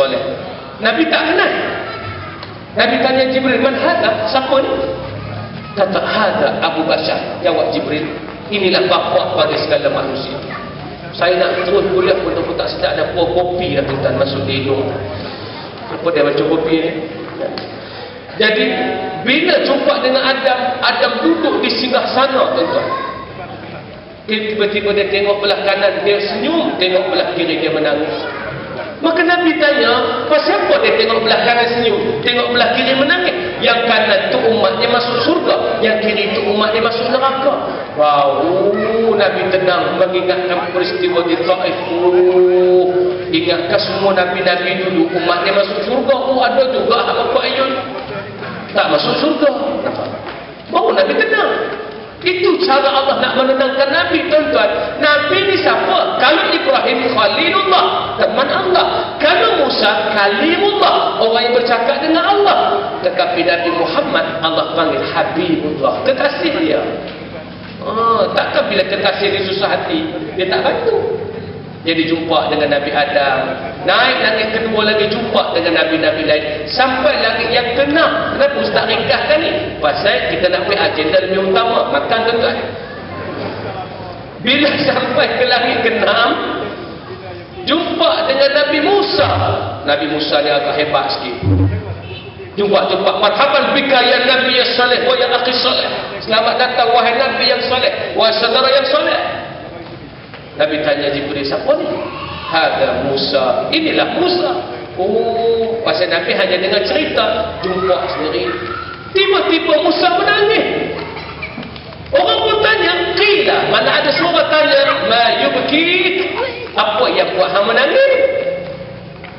soleh. Nabi tak kenal. Nabi tanya Jibril, "Man hada? Siapa ni?" Kata, "Hada Abu Bakar." Jawab Jibril, "Inilah bapa pada segala manusia." Saya nak terus kuliah pun pun tak sedap ada buah kopi dah tuan masuk di hidung. Apa dia baca kopi ni? Jadi bila jumpa dengan Adam, Adam duduk di singgah sana tuan-tuan. Tiba-tiba dia tengok belah kanan, dia senyum, tengok belah kiri dia menangis. Maka Nabi tanya, pasal apa dia tengok belah kanan senyum, tengok belah kiri menangis? Yang kanan tu umatnya masuk surga, yang kiri tu umatnya masuk neraka. Wow, Nabi tenang mengingatkan peristiwa di Taif. Oh, ingatkan semua Nabi-Nabi dulu umatnya masuk surga. Oh, ada juga apa ayun tak masuk surga. Baru Nabi tenang. Itu cara Allah nak menenangkan Nabi tuan-tuan. Nabi ni siapa? Kalau Ibrahim Khalilullah, teman Allah. Kalau Musa Kalimullah, orang yang bercakap dengan Allah. Tetapi Nabi Muhammad Allah panggil Habibullah, kekasih dia. Oh, takkan bila kekasih dia susah hati, dia tak bantu. Jadi jumpa dengan Nabi Adam. Naik langit kedua lagi jumpa dengan Nabi-Nabi lain. Sampai langit yang kena. Kenapa Ustaz ringkaskan ni? Pasal kita nak buat agenda lebih utama. Makan tuan-tuan. Bila sampai ke langit keenam, jumpa dengan Nabi Musa. Nabi Musa ni agak hebat sikit. Jumpa jumpa marhaban bika ya Nabi yang saleh wa ya akhi saleh. Selamat datang wahai Nabi yang saleh, wahai saudara yang saleh. Nabi tanya Jibril, siapa ni? Hada Musa. Inilah Musa. Oh, pasal Nabi hanya dengan cerita, jumpa sendiri. Tiba-tiba Musa menangis. Orang pun tanya, Qila. Mana ada suara tanya, Ma yubkik. Apa yang buat hang menangis?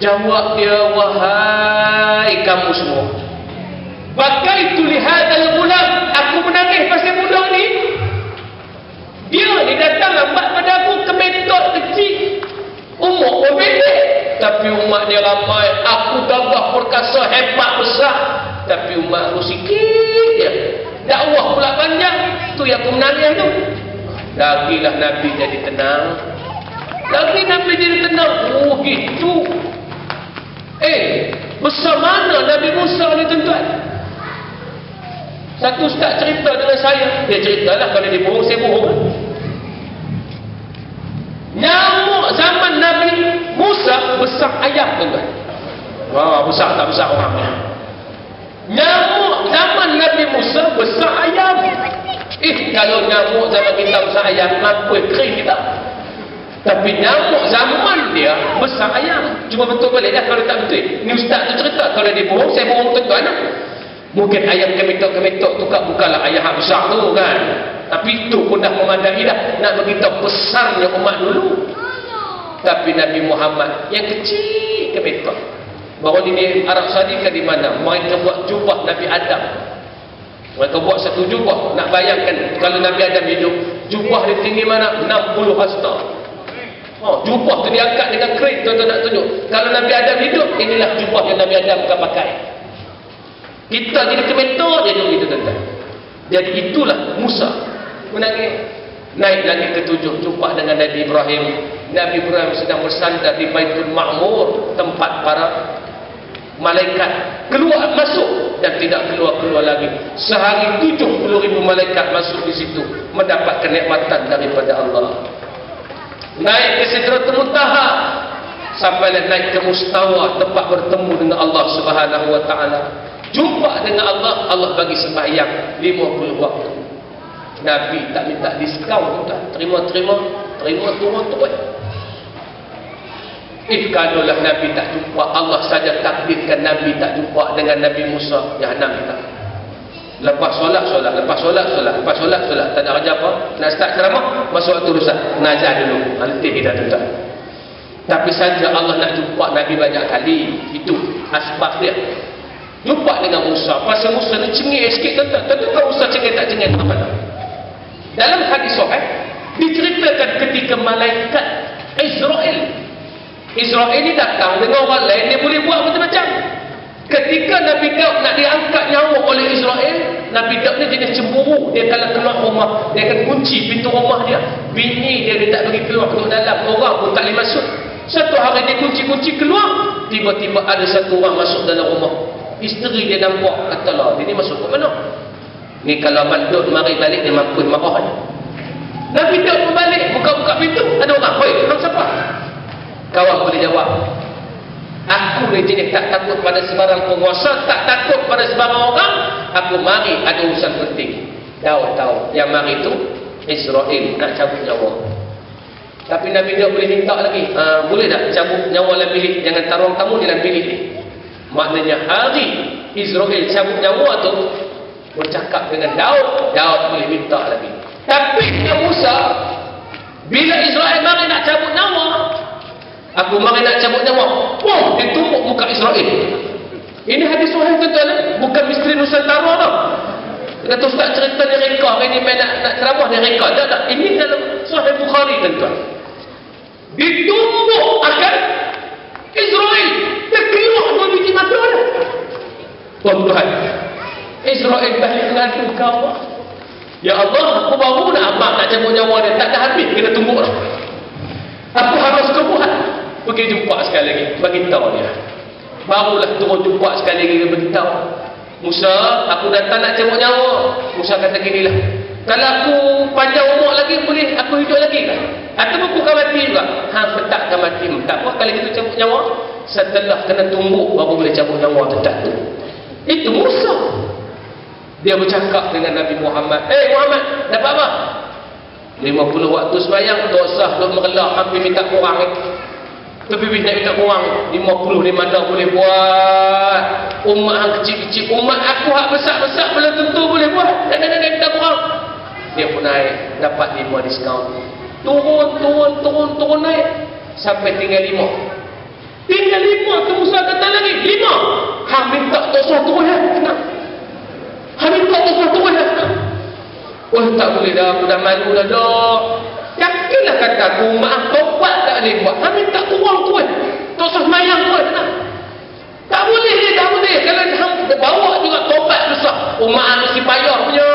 Jawab dia, wahai kamu semua. Bakai tu lihadal gulam. Aku menangis pasal budak ni. Dia ni datang lambat pada aku kemetot kecil. Umur pun pendek. Tapi umat dia ramai. Aku gagah perkasa hebat besar. Tapi umat aku sikit je. Dakwah pula panjang. Tu yang aku menangis tu. Lagilah Nabi jadi tenang. Lagi Nabi jadi tenang. Oh gitu. Eh, besar mana Nabi Musa ni tuan-tuan? Satu ustaz cerita dengan saya. Dia ceritalah kalau dia bohong, saya bohong. Nyamuk zaman Nabi Musa besar ayam tuan-tuan. Wah, besar tak besar orang ni. Nyamuk zaman Nabi Musa besar ayam. Eh, kalau nyamuk zaman kita besar ayam, apa kering kita? Tapi nyamuk zaman dia besar ayam. Cuma betul boleh dah kalau tak betul. Ni ustaz tu cerita. Kalau dia bohong, saya bohong tuan-tuan. Mungkin ayam kemetok-kemetok tu kan bukanlah ayam yang besar tu kan. Tapi itu pun dah memadai dah. Nak beritahu besarnya umat dulu. Tapi Nabi Muhammad yang kecil kemetok. Baru di Arab Saudi ke di mana? Mereka buat jubah Nabi Adam. Mereka buat satu jubah. Nak bayangkan kalau Nabi Adam hidup. Jubah dia tinggi mana? 60 hasta. Oh, jubah tu diangkat dengan kren. Tuan-tuan nak tunjuk. Kalau Nabi Adam hidup, inilah jubah yang Nabi Adam akan pakai. Kita jadi kementor dia tu gitu tuan-tuan. Jadi itulah Musa menangis. Naik langit ketujuh jumpa dengan Nabi Ibrahim. Nabi Ibrahim sedang bersandar di Baitul Ma'mur, tempat para malaikat keluar masuk dan tidak keluar-keluar lagi. Sehari tujuh puluh ribu malaikat masuk di situ mendapat kenikmatan daripada Allah. Naik ke Sidratul Muntaha sampai naik ke Mustawa tempat bertemu dengan Allah Subhanahu wa taala. Jumpa dengan Allah, Allah bagi sembahyang 50 waktu. Nabi tak minta diskaun tuan. Terima-terima, terima turun-turun. Eh kalaulah Nabi tak jumpa, Allah saja takdirkan Nabi tak jumpa dengan Nabi Musa. Jahanam kita. Lepas solat, solat. Lepas solat, solat. Lepas solat, solat. Tak ada kerja apa. Nak start ceramah, masuk waktu rusak. Mengajar dulu. Nanti kita tuan Tapi saja Allah nak jumpa Nabi banyak kali. Itu asbab dia. Jumpa dengan Musa. Pasal Musa ni cengik sikit tuan-tuan. Tuan-tuan Musa cengik tak cengik apa Dalam hadis sahih diceritakan ketika malaikat Israel Israel ni datang dengan orang lain dia boleh buat macam-macam. Ketika Nabi Daud nak diangkat nyawa oleh Israel, Nabi Daud ni jenis cemburu. Dia kalau keluar rumah, dia akan kunci pintu rumah dia. Bini dia dia tak bagi keluar ke dalam. Orang pun tak boleh masuk. Satu hari dia kunci-kunci keluar, tiba-tiba ada satu orang masuk dalam rumah isteri dia nampak kata lah dia ni masuk ke mana ni kalau bandut mari balik dia mampu marah Nabi tak berbalik buka-buka pintu ada orang hoi orang siapa kawan boleh jawab aku ni jenis tak takut pada sebarang penguasa tak takut pada sebarang orang. Aku mari ada urusan penting. Tahu-tahu yang mari itu Israel nak cabut nyawa. Tapi Nabi dia boleh minta lagi. Uh, boleh tak cabut nyawa dalam bilik? Jangan taruh kamu dalam bilik ni. Maknanya hari Israel cabut nyawa tu bercakap dengan Daud Daud boleh minta lagi tapi dengan Musa bila Israel mari nak cabut nyawa aku mari nak cabut nyawa oh dia muka Israel. Ini hadis sahih tuan-tuan eh? bukan misteri Nusantara tau. Kata ustaz cerita ni reka ini main nak, nak ceramah ni reka tak tak ini dalam sahih Bukhari tuan-tuan. Ditumbuk akan Israel. Dia dua biji mata dia. Tuhan Tuhan Israel balik mengadu kau Ya Allah aku baru nak amak nak cabut nyawa dia. Tak ada habis kena tumbuk lah apa harus kau buat pergi jumpa sekali lagi. Bagi tahu dia. Barulah turun jumpa sekali lagi dia beritahu Musa aku datang nak cabut nyawa. Musa kata gini lah kalau aku panjang umur lagi boleh aku hidup lagi kan atau aku akan mati juga? Hang tak akan mati. Tak apa kalau kita cabut nyawa. Setelah kena tumbuk baru boleh cabut nyawa tetap tu. Itu Musa. Dia bercakap dengan Nabi Muhammad. Eh Muhammad dapat apa? 50 waktu semayang dosa lu merelak hampir minta kurang eh. Tapi bila minta kurang 50 ni mana boleh buat. Umat yang kecil-kecil umat aku hak besar-besar belum tentu boleh buat. Dan dan dan minta kurang dia pun naik dapat 5 diskaun. Turun turun turun turun naik. Sampai tinggal 5 tinggal 5 tu Musa kata lagi 5 hang minta dosa turun ya kenapa hang minta dosa turun ya Wah tak boleh dah, aku dah malu dah dok. Yakinlah kata aku, maaf tobat tak boleh buat. Kami tak kurang tu eh. Tak usah mayang tu eh. Tak boleh dia, tak boleh. Kalau dia bawa juga tobat susah. Oh maaf mesti payah punya.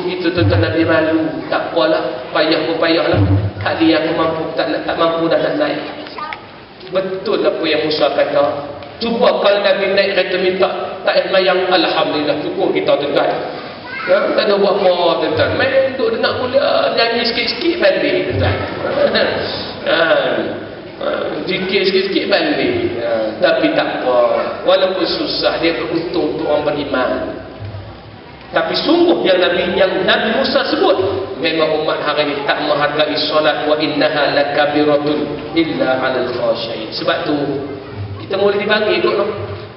Sebut itu tentang Nabi malu. Tak apalah, payah pun payah lah. Kali aku mampu, tak, tak mampu dah nak naik. Betul apa yang Musa kata. Cuba kalau Nabi naik kereta minta tak payah mayang. Alhamdulillah cukup kita tuan Ya, tak ada buat apa tuan-tuan. Main duduk dengar pula nyanyi sikit-sikit balik tuan-tuan. Ha. ha. Zikir sikit-sikit balik. Ha. Tapi tak apa. Walaupun susah dia beruntung untuk orang beriman. Tapi sungguh yang Nabi yang Nabi Musa sebut memang umat hari ini tak menghargai solat wa innaha lakabiratun illa 'alal khashiyin. Sebab tu kita boleh dibagi duk no.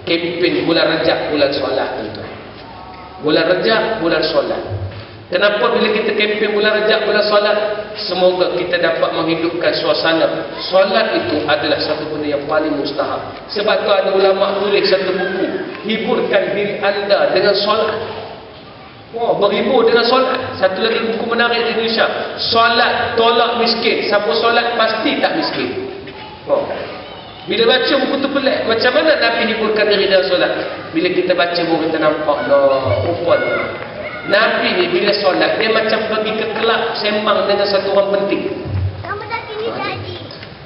Kempen bulan Rajab bulan solat tuan-tuan. Bulan Rejab, bulan solat. Kenapa bila kita kempen bulan Rejab, bulan solat? Semoga kita dapat menghidupkan suasana. Solat itu adalah satu benda yang paling mustahab. Sebab tu ada ulama tulis satu buku. Hiburkan diri anda dengan solat. Oh, berhibur dengan solat. Satu lagi buku menarik di Indonesia. Solat tolak miskin. Siapa solat pasti tak miskin. Oh. Bila baca buku tu pelik. Macam mana Nabi hiburkan diri dalam solat? Bila kita baca buku kita nampak lah. Rupa Nabi ni bila solat dia macam pergi ke kelab sembang dengan satu orang penting.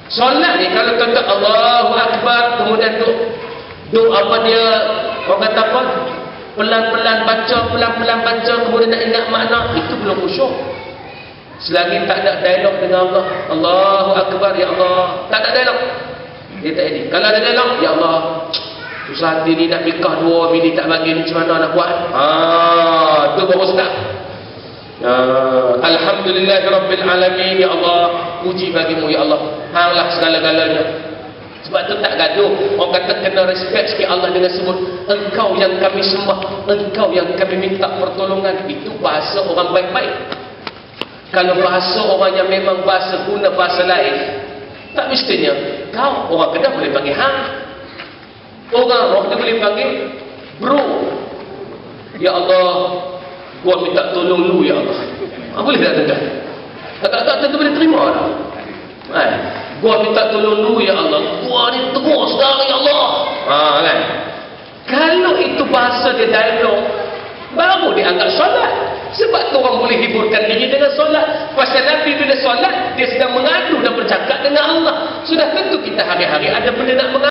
Solat ni kalau kata Allahu Akbar kemudian tu duk apa dia orang kata apa pelan-pelan baca pelan-pelan baca kemudian nak ingat makna itu belum khusyuk. Selagi tak ada dialog dengan Allah Allahu Akbar ya Allah. Tak ada dialog. Dia tak ini. Kalau ada dialog, ya Allah, susah hati ni nak nikah dua bini tak bagi macam mana nak buat? Ah, tu baru sedap. Ya, Alhamdulillah Rabbil Alamin Ya Allah. Puji bagimu Ya Allah. Hanglah segala-galanya Sebab tu tak gaduh Orang kata kena respect sikit Allah dengan sebut Engkau yang kami sembah Engkau yang kami minta pertolongan Itu bahasa orang baik-baik Kalau bahasa orang yang memang bahasa guna bahasa lain tak mestinya kau orang Kedah boleh panggil hang. Orang roh dia boleh panggil bro. Ya Allah, gua minta tolong lu ya Allah. Ha, boleh tak tuan? Tak tak tak boleh terima tak? Hai. Gua minta tolong lu ya Allah. Gua ni terus dah ya Allah. Ha kan? Kalau itu bahasa dia dialog baru dia anggap solat. Sebab tu orang boleh hiburkan diri dengan solat. Pasal Nabi bila solat, dia sedang mengadu dan bercakap dengan Allah. Sudah tentu kita hari-hari ada benda nak mengadu.